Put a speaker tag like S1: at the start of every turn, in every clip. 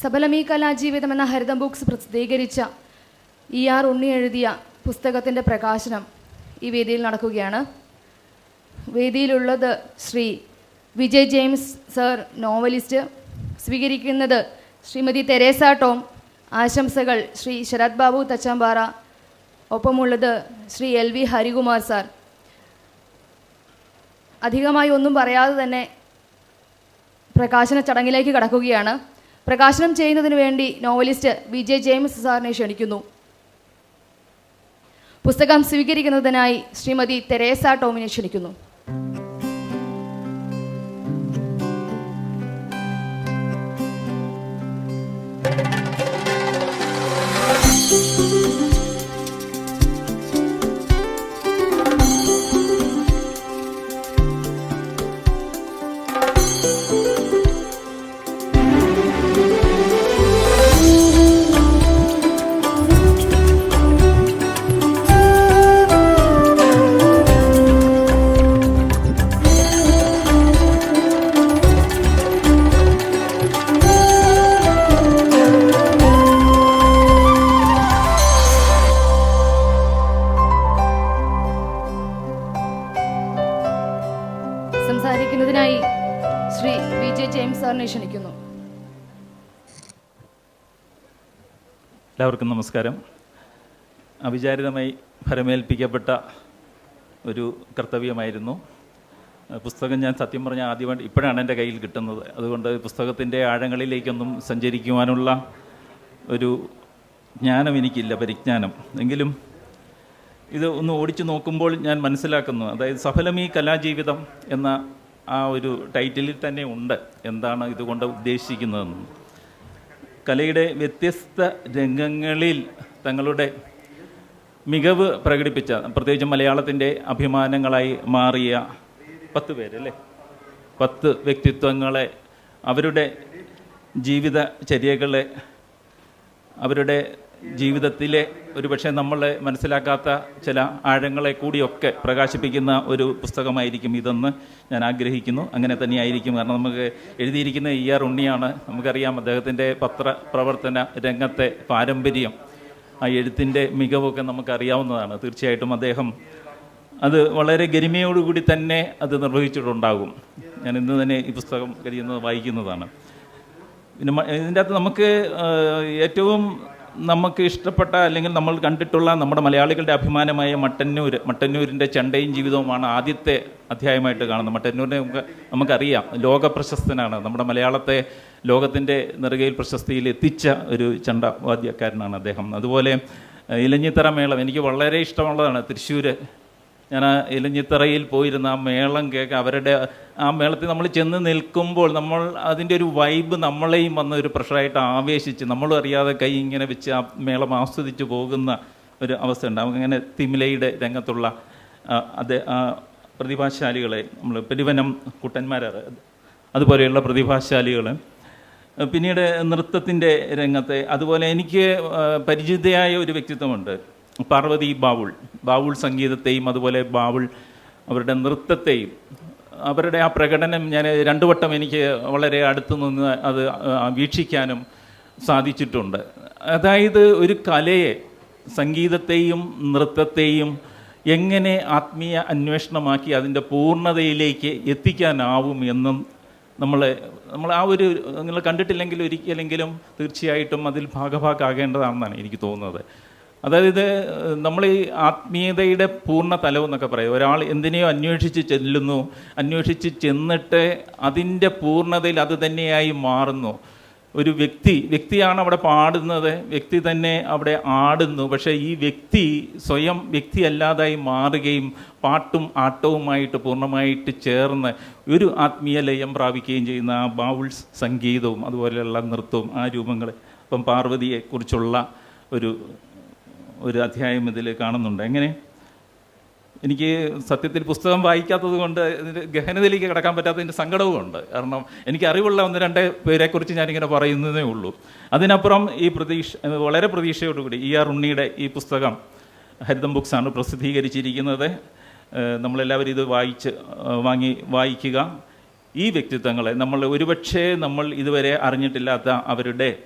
S1: സബലമീ കലാജീവിതം എന്ന ഹരിതം ബുക്സ് പ്രസിദ്ധീകരിച്ച E R Unni എഴുതിയ പുസ്തകത്തിന്റെ പ്രകാശനം ഈ വേദിയിൽ നടക്കുകയാണ്. വേദിയിലുള്ളത് Shri Vijay James sir novelist സ്വീകരിക്കുന്നത് ശ്രീമതി തെരേസ ടോം ആശംസകൾ Shri Sarath Babu Thachampara ഒപ്പമുള്ളത് Shri L V Harikumar sir. അധികമായി ഒന്നും പറയാതെ തന്നെ പ്രകാശന ചടങ്ങിലേക്ക് കടക്കുകയാണ്. പ്രകാശനം ചെയ്യുന്നതിന് വേണ്ടി നോവലിസ്റ്റ് വി ജെ ജെയിംസ് സാറിനെ ക്ഷണിക്കുന്നു. പുസ്തകം സ്വീകരിക്കുന്നതിനായി ശ്രീമതി തെരേസ ടോമിനെ ക്ഷണിക്കുന്നു.
S2: എല്ലാവർക്കും നമസ്കാരം. അവിചാരിതമായി ഫലമേൽപ്പിക്കപ്പെട്ട ഒരു കർത്തവ്യമായിരുന്നു. പുസ്തകം ഞാൻ സത്യം പറഞ്ഞാൽ ആദ്യമായിട്ട് ഇപ്പോഴാണ് എന്റെ കയ്യിൽ കിട്ടുന്നത്. അതുകൊണ്ട് പുസ്തകത്തിന്റെ ആഴങ്ങളിലേക്കൊന്നും സഞ്ചരിക്കുവാനുള്ള ഒരു ജ്ഞാനം എനിക്കില്ല പരിജ്ഞാനം. എങ്കിലും ഇത് ഒന്ന് ഓടിച്ചു നോക്കുമ്പോൾ ഞാൻ മനസ്സിലാക്കുന്നു. അതായത് സഫലമീ കലാജീവിതം എന്ന ആ ഒരു ടൈറ്റിലിൽ തന്നെ ഉണ്ട്. എന്താണ് ഇതുകൊണ്ട് ഉദ്ദേശിക്കുന്നതെന്ന്. കലയുടെ വ്യത്യസ്ത രംഗങ്ങളിൽ തങ്ങളുടെ മികവ് പ്രകടിപ്പിച്ച പ്രത്യേകിച്ച് മലയാളത്തിന്റെ അഭിമാനങ്ങളായി മാറിയ പത്ത് പേരല്ലേ? പത്ത് വ്യക്തിത്വങ്ങളെ അവരുടെ ജീവിതചര്യകളെ അവരുടെ ജീവിതത്തിലെ ഒരുപക്ഷെ നമ്മൾ മനസ്സിലാക്കാത്ത ചില ആഴങ്ങളെ കൂടിയൊക്കെ പ്രകാശിപ്പിക്കുന്ന ഒരു പുസ്തകമായിരിക്കും ഇതെന്ന് ഞാൻ ആഗ്രഹിക്കുന്നു. അങ്ങനെ തന്നെയായിരിക്കും. കാരണം നമുക്ക് എഴുതിയിരിക്കുന്ന ഇ ആർ ഉണ്ണിയാണ്. നമുക്കറിയാം അദ്ദേഹത്തിന്റെ പത്രപ്രവർത്തന രംഗത്തെ പാരമ്പര്യം ആ എഴുത്തിന്റെ മികവൊക്കെ നമുക്കറിയാവുന്നതാണ്. തീർച്ചയായിട്ടും അദ്ദേഹം അത് വളരെ ഗരിമയോടുകൂടി തന്നെ അത് നിർവഹിച്ചിട്ടുണ്ടാകും. ഞാൻ ഇന്ന് തന്നെ ഈ പുസ്തകം കഴിയുന്നത് വായിക്കുന്നതാണ്. പിന്നെ ഇതിന്റെ അകത്ത് നമുക്ക് ഏറ്റവും നമുക്ക് ഇഷ്ടപ്പെട്ട അല്ലെങ്കിൽ നമ്മൾ കണ്ടിട്ടുള്ള നമ്മുടെ മലയാളികളുടെ അഭിമാനമായ മട്ടന്നൂർ മട്ടന്നൂരിന്റെ ചണ്ടയും ജീവിതവുമാണ് ആദ്യത്തെ അധ്യായമായിട്ട് കാണുന്നത്. മട്ടന്നൂരിനെ നമുക്ക് നമുക്കറിയാം. ലോക പ്രശസ്തനാണ് നമ്മുടെ മലയാളത്തെ ലോകത്തിന്റെ നെറുകയിൽ പ്രശസ്തിയിൽ എത്തിച്ച ഒരു ചണ്ട വാദ്യക്കാരനാണ് അദ്ദേഹം. അതുപോലെ ഇലഞ്ഞിത്തറ മേളം എനിക്ക് വളരെ ഇഷ്ടമുള്ളതാണ്. തൃശ്ശൂർ ഞാൻ ആ ഇലഞ്ഞിത്തറയിൽ പോയിരുന്ന ആ മേളം കേൾക്കുക അവരുടെ ആ മേളത്തിൽ നമ്മൾ ചെന്ന് നിൽക്കുമ്പോൾ നമ്മൾ അതിന്റെ ഒരു വൈബ് നമ്മളെയും വന്ന ഒരു പ്രഷറായിട്ട് ആവേശിച്ച് നമ്മളും അറിയാതെ കൈ ഇങ്ങനെ വെച്ച് ആ മേളം ആസ്വദിച്ച് പോകുന്ന ഒരു അവസ്ഥ ഉണ്ട് അങ്ങനെ തിമിലയുടെ രംഗത്തുള്ള അത് അതേ പ്രതിഭാശാലികളെ നമ്മൾ പെരുവനം കുട്ടന്മാരാണ് അതുപോലെയുള്ള പ്രതിഭാശാലികൾ പിന്നീട് നൃത്തത്തിന്റെ രംഗത്തെ അതുപോലെ എനിക്ക് പരിചിതയായ ഒരു വ്യക്തിത്വമുണ്ട്. പാർവതി ബാവുൾ. ബാവുൾ സംഗീതത്തെയും അതുപോലെ ബാവുൾ അവരുടെ നൃത്തത്തെയും അവരുടെ ആ പ്രകടനം ഞാൻ രണ്ടു വട്ടം എനിക്ക് വളരെ അടുത്തു നിന്ന് അത് വീക്ഷിക്കാനും സാധിച്ചിട്ടുണ്ട്. അതായത് ഒരു കലയെ സംഗീതത്തെയും നൃത്തത്തെയും എങ്ങനെ ആത്മീയ അന്വേഷണമാക്കി അതിന്റെ പൂർണതയിലേക്ക് എത്തിക്കാനാവും എന്നും നമ്മൾ നമ്മൾ ആ ഒരു നിങ്ങൾ കണ്ടിട്ടില്ലെങ്കിൽ ഒരിക്കലെങ്കിലും തീർച്ചയായിട്ടും അതിൽ ഭാഗഭാക്കാകേണ്ടതാണെന്നാണ് എനിക്ക് തോന്നുന്നത്. അതായത് നമ്മൾ ഈ ആത്മീയതയുടെ പൂർണ തലവ് എന്നൊക്കെ പറയും. ഒരാൾ എന്തിനെയോ അന്വേഷിച്ച് ചെല്ലുന്നു. അന്വേഷിച്ച് ചെന്നിട്ട് അതിന്റെ പൂർണതയിൽ അത് തന്നെയായി മാറുന്നു. ഒരു വ്യക്തി വ്യക്തിയാണ് അവിടെ പാടുന്നത്. വ്യക്തി തന്നെ അവിടെ ആടുന്നു. പക്ഷേ ഈ വ്യക്തി സ്വയം വ്യക്തി അല്ലാതായി മാറുകയും പാട്ടും ആട്ടവുമായിട്ട് പൂർണമായിട്ട് ചേർന്ന് ഒരു ആത്മീയ ലയം പ്രാപിക്കുകയും ചെയ്യുന്ന ആ ബാവുൾസ് സംഗീതവും അതുപോലെയുള്ള നൃത്തവും ആ രൂപങ്ങൾ ഇപ്പം പാർവതിയെക്കുറിച്ചുള്ള ഒരു ഒരു അധ്യായം ഇതിൽ കാണുന്നുണ്ട്. എങ്ങനെ? എനിക്ക് സത്യത്തിൽ പുസ്തകം വായിക്കാത്തത് കൊണ്ട് ഇതിന്റെ ഗഹനതയിലേക്ക് കിടക്കാൻ പറ്റാത്തതിന്റെ സങ്കടവുമുണ്ട് കാരണം എനിക്ക് അറിവുള്ള ഒന്ന് രണ്ട് പേരെക്കുറിച്ച് ഞാനിങ്ങനെ പറയുന്നതേ ഉള്ളൂ. അതിനപ്പുറം ഈ പ്രതീക്ഷ വളരെ പ്രതീക്ഷയോടുകൂടി ഇ ആർ ഉണ്ണിയുടെ ഈ പുസ്തകം ഹരിതം ബുക്സാണ് പ്രസിദ്ധീകരിച്ചിരിക്കുന്നത്. നമ്മളെല്ലാവരും ഇത് വായിച്ച് വാങ്ങി വായിക്കുക. ഈ വ്യക്തിത്വങ്ങളെ നമ്മൾ ഒരുപക്ഷേ നമ്മൾ ഇതുവരെ അറിഞ്ഞിട്ടില്ലാത്ത അവരുടെ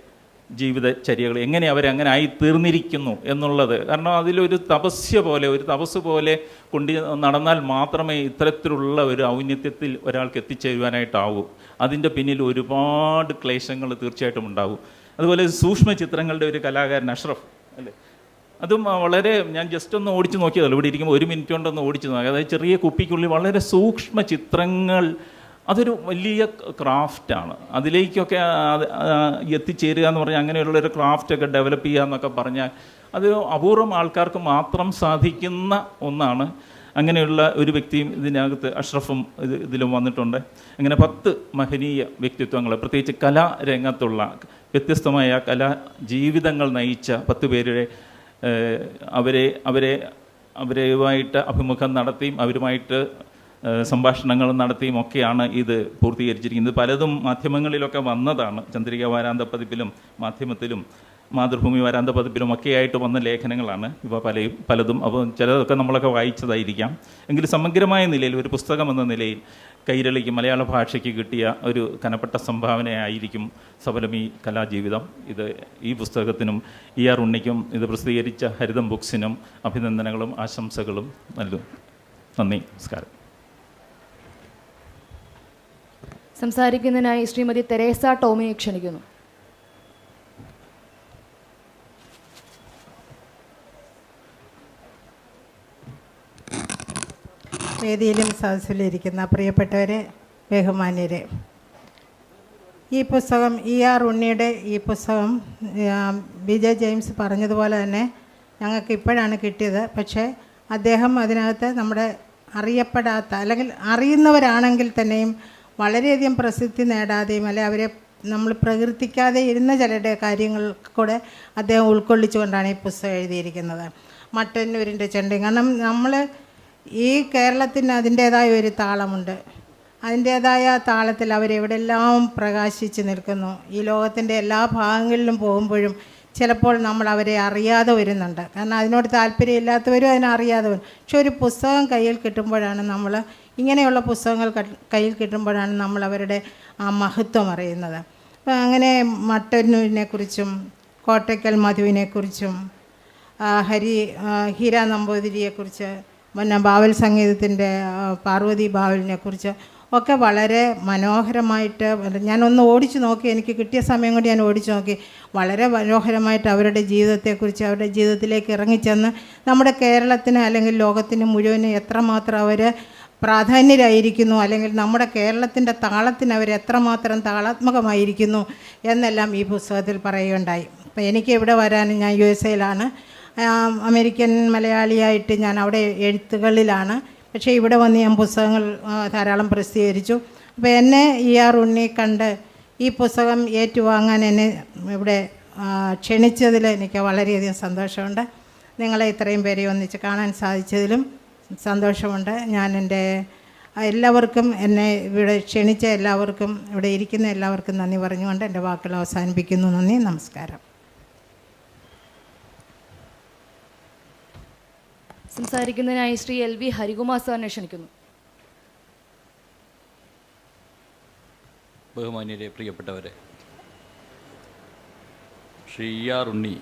S2: ജീവിതചര്യകൾ എങ്ങനെ അവരങ്ങനെ ആയി തീർന്നിരിക്കുന്നു എന്നുള്ളത്. കാരണം അതിലൊരു തപസ്യ പോലെ ഒരു തപസ് പോലെ കൊണ്ട് നടന്നാൽ മാത്രമേ ഇത്തരത്തിലുള്ള ഒരു ഔന്നത്യത്തിൽ ഒരാൾക്ക് എത്തിച്ചേരുവാനായിട്ടാവൂ. അതിന്റെ പിന്നിൽ ഒരുപാട് ക്ലേശങ്ങൾ തീർച്ചയായിട്ടും ഉണ്ടാവും. അതുപോലെ സൂക്ഷ്മ ചിത്രങ്ങളുടെ ഒരു കലാകാരൻ അഷ്റഫ് അല്ലേ? അതും വളരെ ഞാൻ ജസ്റ്റ് ഒന്ന് ഓടിച്ചു നോക്കിയതല്ലോ. ഇവിടെ ഇരിക്കുമ്പോൾ ഒരു മിനിറ്റ് കൊണ്ടൊന്ന് ഓടിച്ചു നോക്കി. അതായത് ചെറിയ കുപ്പിക്കുള്ളിൽ വളരെ സൂക്ഷ്മ ചിത്രങ്ങൾ അതൊരു വലിയ ക്രാഫ്റ്റാണ്. അതിലേക്കൊക്കെ എത്തിച്ചേരുക എന്ന് പറഞ്ഞാൽ അങ്ങനെയുള്ളൊരു ക്രാഫ്റ്റൊക്കെ ഡെവലപ്പ് ചെയ്യുക എന്നൊക്കെ പറഞ്ഞാൽ അത് അപൂർവം ആൾക്കാർക്ക് മാത്രം സാധിക്കുന്ന ഒന്നാണ്. അങ്ങനെയുള്ള ഒരു വ്യക്തിയും ഇതിനകത്ത് അഷ്റഫും ഇത് ഇതിലും വന്നിട്ടുണ്ട്. അങ്ങനെ പത്ത് മഹനീയ വ്യക്തിത്വങ്ങൾ പ്രത്യേകിച്ച് കലാരംഗത്തുള്ള വ്യത്യസ്തമായ കലാ ജീവിതങ്ങൾ നയിച്ച പത്ത് പേരുടെ അവരെ അവരെ അവരുമായിട്ട് അഭിമുഖം നടത്തിയും അവരുമായിട്ട് സംഭാഷണങ്ങൾ നടത്തിയും ഒക്കെയാണ് ഇത് പൂർത്തീകരിച്ചിരിക്കുന്നത്. പലതും മാധ്യമങ്ങളിലൊക്കെ വന്നതാണ്. ചന്ദ്രിക വാരാന്ത പതിപ്പിലും മാധ്യമത്തിലും മാതൃഭൂമി വാരാന്ത പതിപ്പിലും ഒക്കെയായിട്ട് വന്ന ലേഖനങ്ങളാണ്. ഇവ പലയും പലതും അപ്പോൾ ചിലതൊക്കെ നമ്മളൊക്കെ വായിച്ചതായിരിക്കാം. എങ്കിലും സമഗ്രമായ നിലയിൽ ഒരു പുസ്തകം എന്ന നിലയിൽ കൈരളിക്ക് മലയാള ഭാഷയ്ക്ക് കിട്ടിയ ഒരു കനപ്പെട്ട സംഭാവനയായിരിക്കും സബലമി കലാജീവിതം. ഇത് ഈ പുസ്തകത്തിനും ഇ ആർ ഉണ്ണിക്കും ഇത് പ്രസിദ്ധീകരിച്ച ഹരിതം ബുക്സിനും അഭിനന്ദനങ്ങളും ആശംസകളും നൽകും നന്ദി നമസ്കാരം.
S1: സംസാരിക്കുന്നതിനായി ശ്രീമതി തെരേസ ടോമിയെ ക്ഷണിക്കുന്നു.
S3: വേദിയിലും സദസ്സിലിരിക്കുന്ന പ്രിയപ്പെട്ടവരെ ബഹുമാന്യരെ ഈ പുസ്തകം ഇ ആർ ഉണ്ണിയുടെ ഈ പുസ്തകം വിജയ് ജെയിംസ് പറഞ്ഞതുപോലെ തന്നെ ഞങ്ങൾക്ക് ഇപ്പോഴാണ് കിട്ടിയത്. പക്ഷേ അദ്ദേഹം അതിനകത്ത് നമ്മുടെ അറിയപ്പെടാത്ത അല്ലെങ്കിൽ അറിയുന്നവരാണെങ്കിൽ തന്നെയും വളരെയധികം പ്രസിദ്ധി നേടാതെയും അല്ലെ അവരെ നമ്മൾ പ്രകീർത്തിക്കാതെ ഇരുന്ന ചിലരുടെ കാര്യങ്ങൾ കൂടെ അദ്ദേഹം ഉൾക്കൊള്ളിച്ചുകൊണ്ടാണ് ഈ പുസ്തകം എഴുതിയിരിക്കുന്നത്. മട്ടന്നൂരിന്റെ ചെണ്ടി. കാരണം നമ്മൾ ഈ കേരളത്തിന് അതിന്റേതായ ഒരു താളമുണ്ട്. അതിന്റേതായ താളത്തിൽ അവരെവിടെല്ലാം പ്രകാശിച്ച് നിൽക്കുന്നു. ഈ ലോകത്തിന്റെ എല്ലാ ഭാഗങ്ങളിലും പോകുമ്പോഴും ചിലപ്പോൾ നമ്മൾ അവരെ അറിയാതെ വരുന്നുണ്ട്. കാരണം അതിനോട് താല്പര്യമില്ലാത്തവരും അതിനെ അറിയാതെ വരും. പക്ഷെ ഒരു പുസ്തകം കയ്യിൽ കിട്ടുമ്പോഴാണ് നമ്മൾ ഇങ്ങനെയുള്ള പുസ്തകങ്ങൾ കയ്യിൽ കിട്ടുമ്പോഴാണ് നമ്മൾ അവരുടെ ആ മഹത്വം അറിയുന്നത്. അപ്പം അങ്ങനെ മട്ടന്നൂരിനെക്കുറിച്ചും കോട്ടയ്ക്കൽ മധുവിനെക്കുറിച്ചും ഹരി ഹീര നമ്പൂതിരിയെക്കുറിച്ച് പിന്നെ ബാവൽ സംഗീതത്തിന്റെ പാർവതി ബാവലിനെ കുറിച്ച് ഒക്കെ വളരെ മനോഹരമായിട്ട് ഞാനൊന്ന് ഓടിച്ചു നോക്കി എനിക്ക് കിട്ടിയ സമയം കൊണ്ട് ഞാൻ ഓടിച്ചു നോക്കി. വളരെ മനോഹരമായിട്ട് അവരുടെ ജീവിതത്തെക്കുറിച്ച് അവരുടെ ജീവിതത്തിലേക്ക് ഇറങ്ങിച്ചെന്ന് നമ്മുടെ കേരളത്തിന് അല്ലെങ്കിൽ ലോകത്തിന് മുഴുവനും എത്രമാത്രം അവർ പ്രാധാന്യരായിരിക്കുന്നു അല്ലെങ്കിൽ നമ്മുടെ കേരളത്തിന്റെ താളത്തിന് അവർ എത്രമാത്രം താളാത്മകമായിരിക്കുന്നു എന്നെല്ലാം ഈ പുസ്തകത്തിൽ പറയുകയുണ്ടായി. അപ്പോൾ എനിക്ക് ഇവിടെ വരാനും ഞാൻ യു എസ് എയിലാണ്. അമേരിക്കൻ മലയാളിയായിട്ട് ഞാൻ അവിടെ എഴുത്തുകളിലാണ്. പക്ഷേ ഇവിടെ വന്ന് ഞാൻ പുസ്തകങ്ങൾ ധാരാളം പ്രസിദ്ധീകരിച്ചു. അപ്പോൾ എന്നെ ഇ ആർ ഉണ്ണി കണ്ട് ഈ പുസ്തകം ഏറ്റുവാങ്ങാൻ എന്നെ ഇവിടെ ക്ഷണിച്ചതിൽ എനിക്ക് വളരെയധികം സന്തോഷമുണ്ട്. നിങ്ങളെ ഇത്രയും പേരെ ഒന്നിച്ച് കാണാൻ സാധിച്ചതിലും സന്തോഷമുണ്ട്. ഞാൻ എന്റെ എല്ലാവർക്കും എന്നെ ഇവിടെ ക്ഷണിച്ച എല്ലാവർക്കും ഇവിടെ ഇരിക്കുന്ന എല്ലാവർക്കും നന്ദി പറഞ്ഞുകൊണ്ട് എന്റെ വാക്കുകൾ അവസാനിപ്പിക്കുന്നു. നന്ദി നമസ്കാരം.
S1: സംസാരിക്കുന്നതിനായി ശ്രീ എൽ വി ഹരികുമാർ സാറിനെ ക്ഷണിക്കുന്നു.
S4: ബഹുമാന്യരെ പ്രിയപ്പെട്ടവരെ ശ്രീ ആർ ഉണ്ണി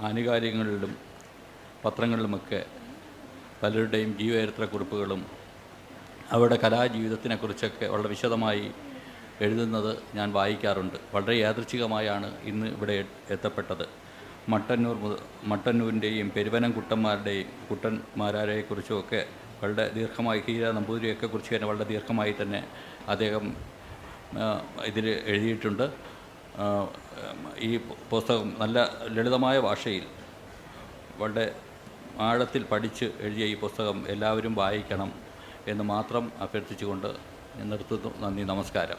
S4: ആനുകാലികങ്ങളിലും പത്രങ്ങളിലുമൊക്കെ പലരുടെയും ജീവചരിത്ര കുറിപ്പുകളും അവരുടെ കലാജീവിതത്തിനെക്കുറിച്ചൊക്കെ വളരെ വിശദമായി എഴുതുന്നത് ഞാൻ വായിക്കാറുണ്ട്. വളരെ യാദൃച്ഛികമായാണ് ഇന്ന് ഇവിടെ എത്തപ്പെട്ടത്. മട്ടന്നൂർ മട്ടന്നൂരിന്റെയും പെരുവനം കുട്ടന്മാരുടെയും കുട്ടന്മാരെക്കുറിച്ചുമൊക്കെ വളരെ ദീർഘമായി ഹീര നമ്പൂതിരിയൊക്കെ കുറിച്ച് തന്നെ വളരെ ദീർഘമായി തന്നെ അദ്ദേഹം ഇതിൽ എഴുതിയിട്ടുണ്ട്. ഈ പുസ്തകം നല്ല ലളിതമായ ഭാഷയിൽ വളരെ ആഴത്തിൽ പഠിച്ച് എഴുതിയ ഈ പുസ്തകം എല്ലാവരും വായിക്കണം എന്ന് മാത്രം അഭ്യർത്ഥിച്ചുകൊണ്ട് നിർത്തുന്നു. നന്ദി നമസ്കാരം.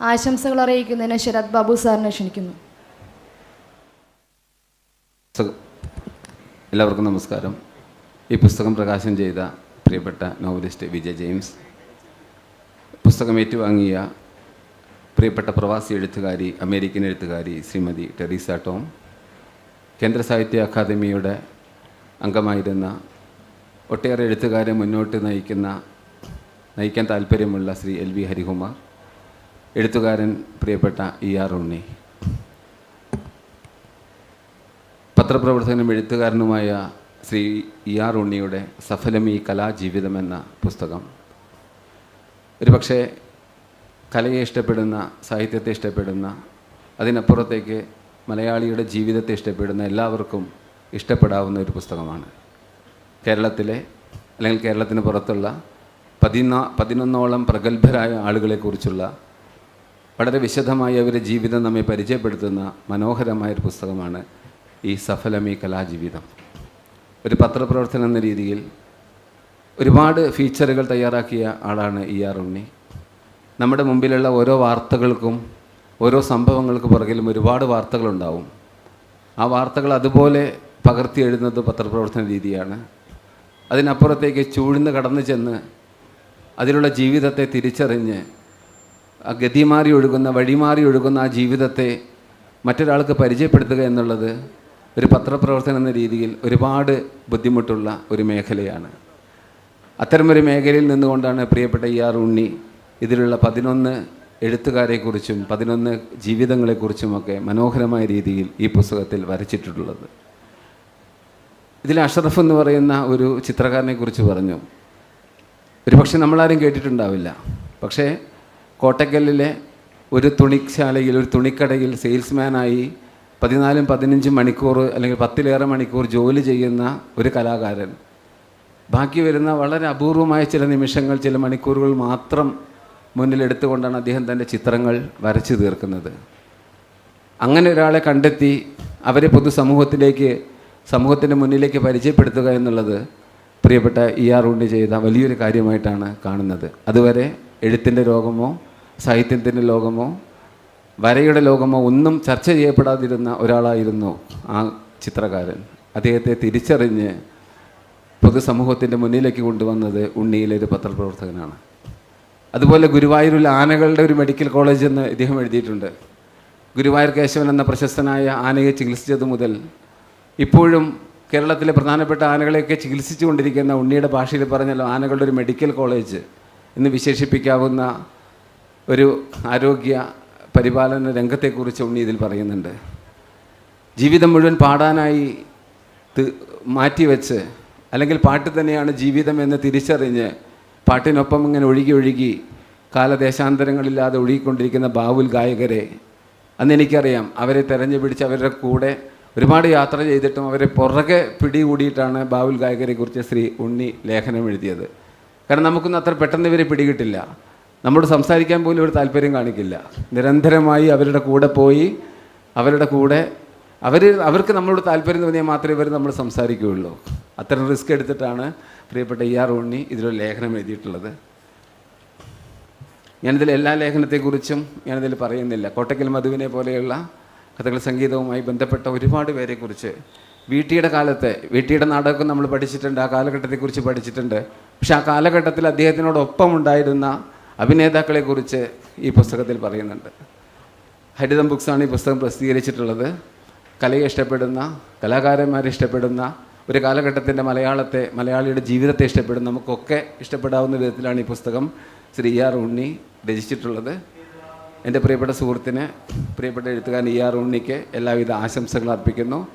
S1: ആശംസകൾ അറിയിക്കുന്നതിന് ശരത് ബാബു സാറിനെ ക്ഷണിക്കുന്നു.
S5: എല്ലാവർക്കും നമസ്കാരം. ഈ പുസ്തകം പ്രകാശനം ചെയ്ത പ്രിയപ്പെട്ട നോവലിസ്റ്റ് വിജയ് ജെയിംസ് പുസ്തകം ഏറ്റുവാങ്ങിയ പ്രിയപ്പെട്ട പ്രവാസി എഴുത്തുകാരി അമേരിക്കൻ എഴുത്തുകാരി ശ്രീമതി ടെറീസ ടോം കേന്ദ്ര സാഹിത്യ അക്കാദമിയുടെ അംഗമായിരുന്ന ഒട്ടേറെ എഴുത്തുകാരെ മുന്നോട്ട് നയിക്കുന്ന നയിക്കാൻ താല്പര്യമുള്ള ശ്രീ എൽ വി ഹരികുമാർ എഴുത്തുകാരൻ പ്രിയപ്പെട്ട ഇ ആർ ഉണ്ണി. പത്രപ്രവർത്തകനും എഴുത്തുകാരനുമായ ശ്രീ ഇ ആർ ഉണ്ണിയുടെ സഫലമീ കലാജീവിതം എന്ന പുസ്തകം. ഒരു പക്ഷേ കലയെ ഇഷ്ടപ്പെടുന്ന സാഹിത്യത്തെ ഇഷ്ടപ്പെടുന്ന അതിനപ്പുറത്തേക്ക് മലയാളിയുടെ ജീവിതത്തെ ഇഷ്ടപ്പെടുന്ന എല്ലാവർക്കും ഇഷ്ടപ്പെടാവുന്ന ഒരു പുസ്തകമാണ്. കേരളത്തിലെ അല്ലെങ്കിൽ കേരളത്തിന് പുറത്തുള്ള പതിനാ പതിനൊന്നോളം പ്രഗത്ഭരായ ആളുകളെക്കുറിച്ചുള്ള വളരെ വിശദമായി അവരുടെ ജീവിതം നമ്മെ പരിചയപ്പെടുത്തുന്ന മനോഹരമായൊരു പുസ്തകമാണ് ഈ സഫലമീ കലാജീവിതം. ഒരു പത്രപ്രവർത്തനം എന്ന രീതിയിൽ ഒരുപാട് ഫീച്ചറുകൾ തയ്യാറാക്കിയ ആളാണ് ഇ ആർ ഉണ്ണി. നമ്മുടെ മുമ്പിലുള്ള ഓരോ വാർത്തകൾക്കും ഓരോ സംഭവങ്ങൾക്ക് പുറകിലും ഒരുപാട് വാർത്തകളുണ്ടാവും. ആ വാർത്തകൾ അതുപോലെ പകർത്തി എഴുതുന്നത് പത്രപ്രവർത്തന രീതിയാണ്. അതിനപ്പുറത്തേക്ക് ചൂഴ്ന്ന് കടന്നു ചെന്ന് അതിലുള്ള ജീവിതത്തെ തിരിച്ചറിഞ്ഞ് ഗതിമാറി ഒഴുകുന്ന വഴിമാറി ഒഴുകുന്ന ആ ജീവിതത്തെ മറ്റൊരാൾക്ക് പരിചയപ്പെടുത്തുക എന്നുള്ളത് ഒരു പത്രപ്രവർത്തനം എന്ന രീതിയിൽ ഒരുപാട് ബുദ്ധിമുട്ടുള്ള ഒരു മേഖലയാണ്. അത്തരമൊരു മേഖലയിൽ നിന്നുകൊണ്ടാണ് പ്രിയപ്പെട്ട ഇ ആർ ഉണ്ണി ഇതിലുള്ള പതിനൊന്ന് എഴുത്തുകാരെക്കുറിച്ചും പതിനൊന്ന് ജീവിതങ്ങളെക്കുറിച്ചുമൊക്കെ മനോഹരമായ രീതിയിൽ ഈ പുസ്തകത്തിൽ വരച്ചിട്ടുള്ളത്. ഇതിൽ അഷറഫ് എന്ന് പറയുന്ന ഒരു ചിത്രകാരനെക്കുറിച്ച് പറഞ്ഞു. ഒരു പക്ഷേ നമ്മളാരും കേട്ടിട്ടുണ്ടാവില്ല. പക്ഷേ കോട്ടക്കല്ലിലെ ഒരു തുണിശാലയിൽ ഒരു തുണിക്കടയിൽ സെയിൽസ്മാനായി പതിനാലും പതിനഞ്ചും മണിക്കൂർ അല്ലെങ്കിൽ പത്തിലേറെ മണിക്കൂർ ജോലി ചെയ്യുന്ന ഒരു കലാകാരൻ. ബാക്കി വരുന്ന വളരെ അപൂർവമായ ചില നിമിഷങ്ങൾ ചില മണിക്കൂറുകൾ മാത്രം മുന്നിലെടുത്തുകൊണ്ടാണ് അദ്ദേഹം തന്റെ ചിത്രങ്ങൾ വരച്ചു തീർക്കുന്നത്. അങ്ങനെ ഒരാളെ കണ്ടെത്തി അവരെ പൊതുസമൂഹത്തിലേക്ക് സമൂഹത്തിന്റെ മുന്നിലേക്ക് പരിചയപ്പെടുത്തുക എന്നുള്ളത് പ്രിയപ്പെട്ട ഇ ആർ ഉണ്ണി ചെയ്ത വലിയൊരു കാര്യമായിട്ടാണ് കാണുന്നത്. അതുവരെ എഴുത്തിന്റെ ലോകമോ സാഹിത്യത്തിന്റെ ലോകമോ വരയുടെ ലോകമോ ഒന്നും ചർച്ച ചെയ്യപ്പെടാതിരുന്ന ഒരാളായിരുന്നു ആ ചിത്രകാരൻ. അദ്ദേഹത്തെ തിരിച്ചറിഞ്ഞ് പൊതുസമൂഹത്തിന്റെ മുന്നിലേക്ക് കൊണ്ടുവന്നത് ഉണ്ണിയിലെ ഒരു പത്രപ്രവർത്തകനാണ്. അതുപോലെ ഗുരുവായൂരിൽ ആനകളുടെ ഒരു മെഡിക്കൽ കോളേജ് എന്ന് ഇദ്ദേഹം എഴുതിയിട്ടുണ്ട്. ഗുരുവായൂർ കേശവൻ എന്ന പ്രശസ്തനായ ആനയെ ചികിത്സിച്ചത് മുതൽ ഇപ്പോഴും കേരളത്തിലെ പ്രധാനപ്പെട്ട ആനകളെയൊക്കെ ചികിത്സിച്ചുകൊണ്ടിരിക്കുന്ന ഉണ്ണിയുടെ ഭാഷയിൽ പറഞ്ഞല്ലോ ആനകളുടെ ഒരു മെഡിക്കൽ കോളേജ് എന്ന് വിശേഷിപ്പിക്കാവുന്ന ഒരു ആരോഗ്യ പരിപാലന രംഗത്തെക്കുറിച്ച് ഉണ്ണി ഇതിൽ പറയുന്നുണ്ട്. ജീവിതം മുഴുവൻ പാടാനായി മാറ്റിവെച്ച് അല്ലെങ്കിൽ പാട്ട് തന്നെയാണ് ജീവിതം എന്ന് തിരിച്ചറിഞ്ഞ് പാട്ടിനൊപ്പം ഇങ്ങനെ ഒഴുകി ഒഴുകി കാലദേശാന്തരങ്ങളില്ലാതെ ഒഴുകിക്കൊണ്ടിരിക്കുന്ന ബാവുൽ ഗായകരെ അന്ന് എനിക്കറിയാം അവരെ തെരഞ്ഞു പിടിച്ച് അവരുടെ കൂടെ ഒരുപാട് യാത്ര ചെയ്തിട്ടും അവരെ പുറകെ പിടികൂടിയിട്ടാണ് ബാവുൽ ഗായകരെക്കുറിച്ച് ശ്രീ ഉണ്ണി ലേഖനം എഴുതിയത്. കാരണം നമുക്കൊന്നും അത്ര പെട്ടെന്ന് ഇവരെ പിടികിട്ടില്ല. നമ്മോട് സംസാരിക്കാൻ പോലും ഒരു താല്പര്യം കാണിക്കില്ല. നിരന്തരമായി അവരുടെ കൂടെ പോയി അവരുടെ കൂടെ അവർ അവർക്ക് നമ്മളോട് താല്പര്യം തോന്നിയാൽ മാത്രമേ ഇവർ നമ്മൾ സംസാരിക്കുകയുള്ളൂ. അത്തരം റിസ്ക് എടുത്തിട്ടാണ് പ്രിയപ്പെട്ട ഇ ആർ ഉണ്ണി ഇതിലൊരു ലേഖനം എഴുതിയിട്ടുള്ളത്. ഞാനിതിൽ എല്ലാ ലേഖനത്തെക്കുറിച്ചും ഞാനിതിൽ പറയുന്നില്ല. കോട്ടക്കൽ മധുവിനെ പോലെയുള്ള കഥകൾ സംഗീതവുമായി ബന്ധപ്പെട്ട ഒരുപാട് പേരെക്കുറിച്ച് വീട്ടിയുടെ കാലത്തെ വീട്ടിയുടെ നാടകം നമ്മൾ പഠിച്ചിട്ടുണ്ട് ആ കാലഘട്ടത്തെക്കുറിച്ച് പഠിച്ചിട്ടുണ്ട്. പക്ഷെ ആ കാലഘട്ടത്തിൽ അദ്ദേഹത്തിനോടൊപ്പം ഉണ്ടായിരുന്ന അഭിനേതാക്കളെക്കുറിച്ച് ഈ പുസ്തകത്തിൽ പറയുന്നുണ്ട്. ഹരിതം ബുക്സാണ് ഈ പുസ്തകം പ്രസിദ്ധീകരിച്ചിട്ടുള്ളത്. കലയെ ഇഷ്ടപ്പെടുന്ന കലാകാരന്മാരെ ഇഷ്ടപ്പെടുന്ന ഒരു കാലഘട്ടത്തിന്റെ മലയാളത്തെ മലയാളിയുടെ ജീവിതത്തെ ഇഷ്ടപ്പെടുന്ന നമുക്കൊക്കെ ഇഷ്ടപ്പെടാവുന്ന വിധത്തിലാണ് ഈ പുസ്തകം ശ്രീ ഇ ആർ ഉണ്ണി രചിച്ചിട്ടുള്ളത്. എന്റെ പ്രിയപ്പെട്ട സുഹൃത്തിന് പ്രിയപ്പെട്ട എഴുത്തുകാരൻ ഇ ആർ ഉണ്ണിക്ക് എല്ലാവിധ ആശംസകൾ അർപ്പിക്കുന്നു.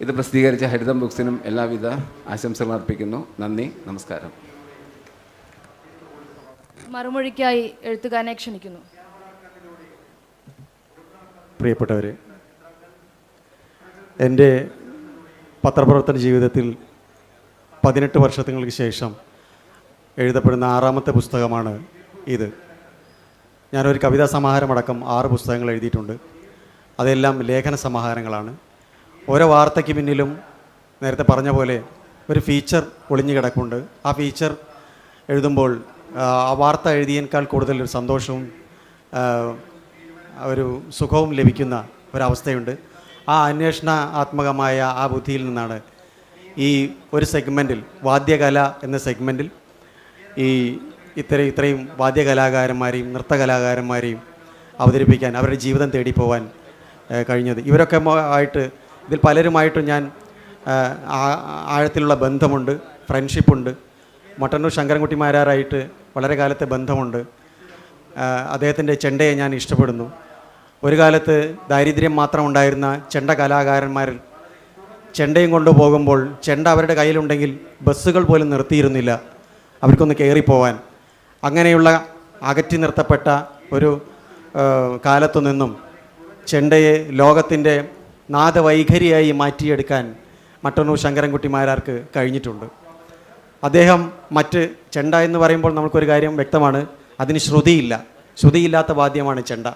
S5: ഇത് പ്രസിദ്ധീകരിച്ച ഹരിതം ബുക്സിനും എല്ലാവിധ ആശംസകൾ അർപ്പിക്കുന്നു. നന്ദി നമസ്കാരം.
S1: മറുമൊഴിക്കായി എഴുത്തുകാരനെ ക്ഷണിക്കുന്നു.
S6: പ്രിയപ്പെട്ടവരെ എന്റെ പത്രപ്രവർത്തന ജീവിതത്തിൽ പതിനെട്ട് വർഷങ്ങൾക്ക് ശേഷം എഴുതപ്പെടുന്ന ആറാമത്തെ പുസ്തകമാണ് ഇത്. ഞാനൊരു കവിതാ സമാഹാരമടക്കം ആറ് പുസ്തകങ്ങൾ എഴുതിയിട്ടുണ്ട്. അതെല്ലാം ലേഖന സമാഹാരങ്ങളാണ്. ഓരോ വാർത്തയ്ക്ക് പിന്നിലും നേരത്തെ പറഞ്ഞ പോലെ ഒരു ഫീച്ചർ ഒളിഞ്ഞു കിടക്കുന്നുണ്ട് ആ ഫീച്ചർ എഴുതുമ്പോൾ ആ, വാർത്ത എഴുതിയേക്കാൾ കൂടുതൽ ഒരു സന്തോഷവും ഒരു സുഖവും ലഭിക്കുന്ന ഒരവസ്ഥയുണ്ട്. ആ അന്വേഷണാത്മകമായ ആ ബുദ്ധിയിൽ നിന്നാണ് ഈ ഒരു സെഗ്മെന്റിൽ വാദ്യകല എന്ന സെഗ്മെന്റിൽ ഈ ഇത്ര ഇത്രയും വാദ്യകലാകാരന്മാരെയും നൃത്തകലാകാരന്മാരെയും അവതരിപ്പിക്കാൻ അവരുടെ ജീവിതം തേടി പോകാൻ കഴിഞ്ഞത്. ഇവരൊക്കെ ആയിട്ട് ഇതിൽ പലരുമായിട്ടും ഞാൻ ആഴത്തിലുള്ള ബന്ധമുണ്ട് ഫ്രണ്ട്ഷിപ്പുണ്ട്. മട്ടന്നൂർ ശങ്കരൻകുട്ടി മാരാറായിട്ട് വളരെ കാലത്തെ ബന്ധമുണ്ട്. അദ്ദേഹത്തിന്റെ ചെണ്ടയെ ഞാൻ ഇഷ്ടപ്പെടുന്നു. ഒരു കാലത്ത് ദാരിദ്ര്യം മാത്രം ഉണ്ടായിരുന്ന ചെണ്ട കലാകാരന്മാരിൽ ചെണ്ടയും കൊണ്ടുപോകുമ്പോൾ ചെണ്ട അവരുടെ കയ്യിലുണ്ടെങ്കിൽ ബസ്സുകൾ പോലും നിർത്തിയിരുന്നില്ല അവർക്കൊന്ന് കയറിപ്പോവാൻ. അങ്ങനെയുള്ള അകറ്റി നിർത്തപ്പെട്ട ഒരു കാലത്തു നിന്നും ചെണ്ടയെ ലോകത്തിന്റെ നാദവൈഖരിയായി മാറ്റിയെടുക്കാൻ മട്ടന്നൂർ ശങ്കരൻകുട്ടിമാരാർക്ക് കഴിഞ്ഞിട്ടുണ്ട്. അദ്ദേഹം മറ്റ് ചെണ്ട എന്ന് പറയുമ്പോൾ നമുക്കൊരു കാര്യം വ്യക്തമാണ്. അതിന് ശ്രുതിയില്ല. ശ്രുതിയില്ലാത്ത വാദ്യമാണ് ചെണ്ട.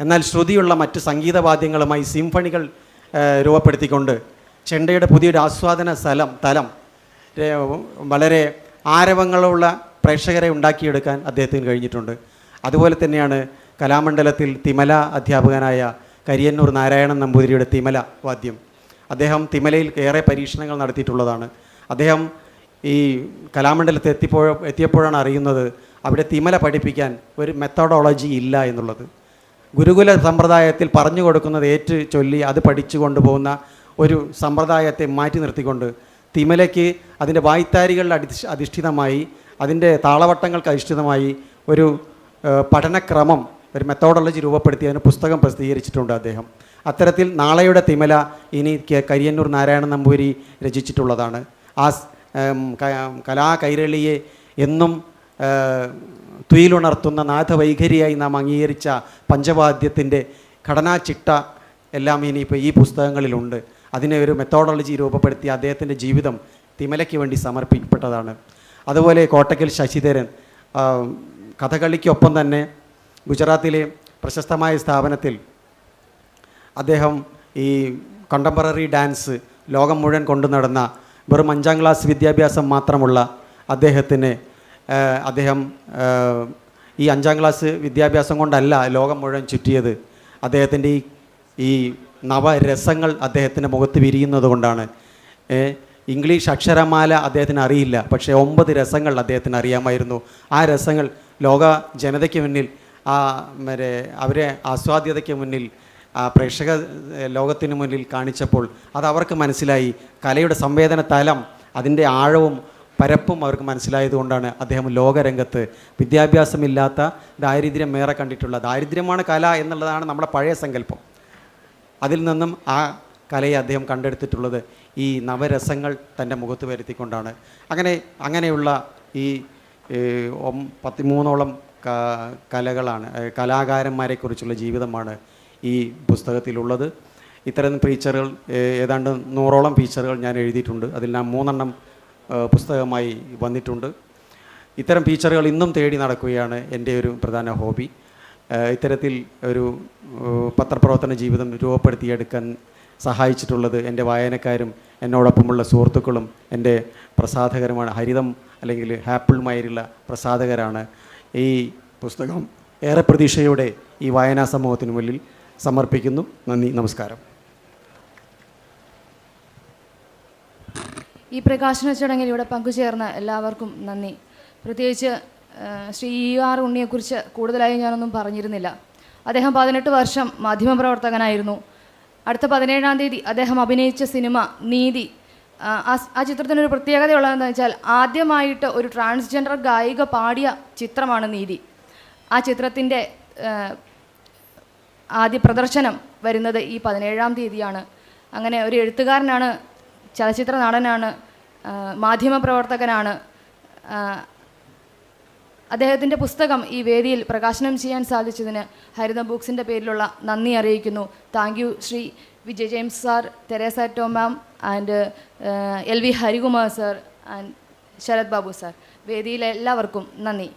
S6: എന്നാൽ ശ്രുതിയുള്ള മറ്റ് സംഗീതവാദ്യങ്ങളുമായി സിംഫണികൾ രൂപപ്പെടുത്തിക്കൊണ്ട് ചെണ്ടയുടെ പുതിയൊരു ആസ്വാദന സ്ഥലം തലം വളരെ ആരവങ്ങളുള്ള പ്രേക്ഷകരെ ഉണ്ടാക്കിയെടുക്കാൻ അദ്ദേഹത്തിന് കഴിഞ്ഞിട്ടുണ്ട്. അതുപോലെ തന്നെയാണ് കലാമണ്ഡലത്തിൽ തിമല അധ്യാപകനായ കരിയന്നൂർ നാരായണൻ നമ്പൂതിരിയുടെ തിമല വാദ്യം. അദ്ദേഹം തിമലയിൽ ഏറെ പരീക്ഷണങ്ങൾ നടത്തിയിട്ടുള്ളതാണ്. അദ്ദേഹം ഈ കലാമണ്ഡലത്തെത്തിപ്പോഴ എത്തിയപ്പോഴാണ് അറിയുന്നത് അവിടെ തിമല പഠിപ്പിക്കാൻ ഒരു മെത്തഡോളജി ഇല്ല എന്നുള്ളത്. ഗുരുകുല സമ്പ്രദായത്തിൽ പറഞ്ഞു കൊടുക്കുന്നത് ഏറ്റു ചൊല്ലി അത് പഠിച്ചു കൊണ്ടുപോകുന്ന ഒരു സമ്പ്രദായത്തെ മാറ്റി നിർത്തിക്കൊണ്ട് തിമലയ്ക്ക് അതിന്റെ വായ്ത്താരികളിൽ അടി അധിഷ്ഠിതമായി അതിന്റെ താളവട്ടങ്ങൾക്ക് അധിഷ്ഠിതമായി ഒരു പഠനക്രമം ഒരു മെത്തോഡോളജി രൂപപ്പെടുത്തി അതിന് പുസ്തകം പ്രസിദ്ധീകരിച്ചിട്ടുണ്ട് അദ്ദേഹം. അത്തരത്തിൽ നാളെയുടെ തിമല ഇനി കരിയന്നൂർ നാരായണ നമ്പൂരി രചിച്ചിട്ടുള്ളതാണ്. ആ കലാ കൈരളിയെ എന്നും തുയിലുണർത്തുന്ന നാഥവൈഖരിയായി നാം അംഗീകരിച്ച പഞ്ചവാദ്യത്തിന്റെ ഘടനാചിട്ട എല്ലാം ഇനിയിപ്പോൾ ഈ പുസ്തകങ്ങളിലുണ്ട്. അതിനെ ഒരു മെത്തോഡോളജി രൂപപ്പെടുത്തി അദ്ദേഹത്തിന്റെ ജീവിതം തിമലയ്ക്ക് വേണ്ടി സമർപ്പിക്കപ്പെട്ടതാണ്. അതുപോലെ കോട്ടക്കൽ ശശിധരൻ കഥകളിക്കൊപ്പം തന്നെ ഗുജറാത്തിലെ പ്രശസ്തമായ സ്ഥാപനത്തിൽ അദ്ദേഹം ഈ കണ്ടംപററി ഡാൻസ് ലോകം മുഴുവൻ കൊണ്ടു നടന്ന വെറും അഞ്ചാം ക്ലാസ് വിദ്യാഭ്യാസം മാത്രമുള്ള അദ്ദേഹത്തിന് അദ്ദേഹം ഈ അഞ്ചാം ക്ലാസ് വിദ്യാഭ്യാസം കൊണ്ടല്ല ലോകം മുഴുവൻ ചുറ്റിയത്. അദ്ദേഹത്തിന്റെ ഈ ഈ നവരസങ്ങൾ അദ്ദേഹത്തിന്റെ മുഖത്ത് വിരിയുന്നത് കൊണ്ടാണ്. ഇംഗ്ലീഷ് അക്ഷരമാല അദ്ദേഹത്തിന് അറിയില്ല. പക്ഷേ ഒമ്പത് രസങ്ങൾ അദ്ദേഹത്തിന് അറിയാമായിരുന്നു. ആ രസങ്ങൾ ലോക ജനതയ്ക്ക് മുന്നിൽ ആ മറ്റേ അവരെ ആസ്വാദ്യതയ്ക്ക് മുന്നിൽ പ്രേക്ഷക ലോകത്തിന് മുന്നിൽ കാണിച്ചപ്പോൾ അത് അവർക്ക് മനസ്സിലായി. കലയുടെ സംവേദന തലം അതിന്റെ ആഴവും പരപ്പും അവർക്ക് മനസ്സിലായതുകൊണ്ടാണ് അദ്ദേഹം ലോകരംഗത്ത് വിദ്യാഭ്യാസമില്ലാത്ത ദാരിദ്ര്യം ഏറെ കണ്ടിട്ടുള്ള ദാരിദ്ര്യമാണ് കല എന്നുള്ളതാണ് നമ്മുടെ പഴയ സങ്കല്പം. അതിൽ നിന്നും ആ കലയെ അദ്ദേഹം കണ്ടെടുത്തിട്ടുള്ളത് ഈ നവരസങ്ങൾ തന്റെ മുഖത്ത് വരുത്തിക്കൊണ്ടാണ്. അങ്ങനെ അങ്ങനെയുള്ള ഈ പത്തിമൂന്നോളം കലകളാണ് കലാകാരന്മാരെക്കുറിച്ചുള്ള ജീവിതമാണ് ഈ പുസ്തകത്തിലുള്ളത്. ഇത്തരം ഫീച്ചറുകൾ ഏതാണ്ട് നൂറോളം ഫീച്ചറുകൾ ഞാൻ എഴുതിയിട്ടുണ്ട്. അതിൽ ഞാൻ മൂന്നെണ്ണം പുസ്തകമായി വന്നിട്ടുണ്ട്. ഇത്തരം ഫീച്ചറുകൾ ഇന്നും തേടി നടക്കുകയാണ് എന്റെ ഒരു പ്രധാന ഹോബി ഇത്തരത്തിൽ ഒരു പത്രപ്രവർത്തന ജീവിതം രൂപപ്പെടുത്തിയെടുക്കാൻ സഹായിച്ചിട്ടുള്ളത് എന്റെ വായനക്കാരും എന്നോടൊപ്പമുള്ള സുഹൃത്തുക്കളും എന്റെ പ്രസാധകരുമാണ് ഹരിതം അല്ലെങ്കിൽ ഹാപ്പിൾ മയരുള്ള പ്രസാധകരാണ്. ഈ പുസ്തകം ഏറെ പ്രതീക്ഷയോടെ ഈ വായനാ സമൂഹത്തിന് മുന്നിൽ സമർപ്പിക്കുന്നു. നന്ദി നമസ്കാരം.
S1: ഈ പ്രകാശന ചടങ്ങിൽ ഇവിടെ പങ്കുചേർന്ന എല്ലാവർക്കും നന്ദി. പ്രത്യേകിച്ച് ശ്രീ ഇ ആർ ഉണ്ണിയെക്കുറിച്ച് കൂടുതലായി ഞാനൊന്നും പറഞ്ഞിരുന്നില്ല. അദ്ദേഹം പതിനെട്ട് വർഷം മാധ്യമപ്രവർത്തകനായിരുന്നു. അടുത്ത പതിനേഴാം തീയതി അദ്ദേഹം അഭിനയിച്ച സിനിമ നീതി. ആ ചിത്രത്തിനൊരു പ്രത്യേകതയുള്ളതെന്ന് വെച്ചാൽ ആദ്യമായിട്ട് ഒരു ട്രാൻസ്ജെൻഡർ ഗായിക പാടിയ ചിത്രമാണ് നീതി. ആ ചിത്രത്തിന്റെ ആദ്യ പ്രദർശനം വരുന്നത് ഈ പതിനേഴാം തീയതിയാണ്. അങ്ങനെ ഒരു എഴുത്തുകാരനാണ് ചലച്ചിത്ര നടനാണ് മാധ്യമ മാധ്യമപ്രവർത്തകനാണ് അദ്ദേഹത്തിന്റെ പുസ്തകം ഈ വേദിയിൽ പ്രകാശനം ചെയ്യാൻ സാധിച്ചതിന് ഹരിത ബുക്സിന്റെ പേരിലുള്ള നന്ദി അറിയിക്കുന്നു. Thank you Shri Vijay James sir Theresa Tom ma'am and L V Harikumar sir and Sarath Babu sir. വേദിയിലെ എല്ലാവർക്കും നന്ദി.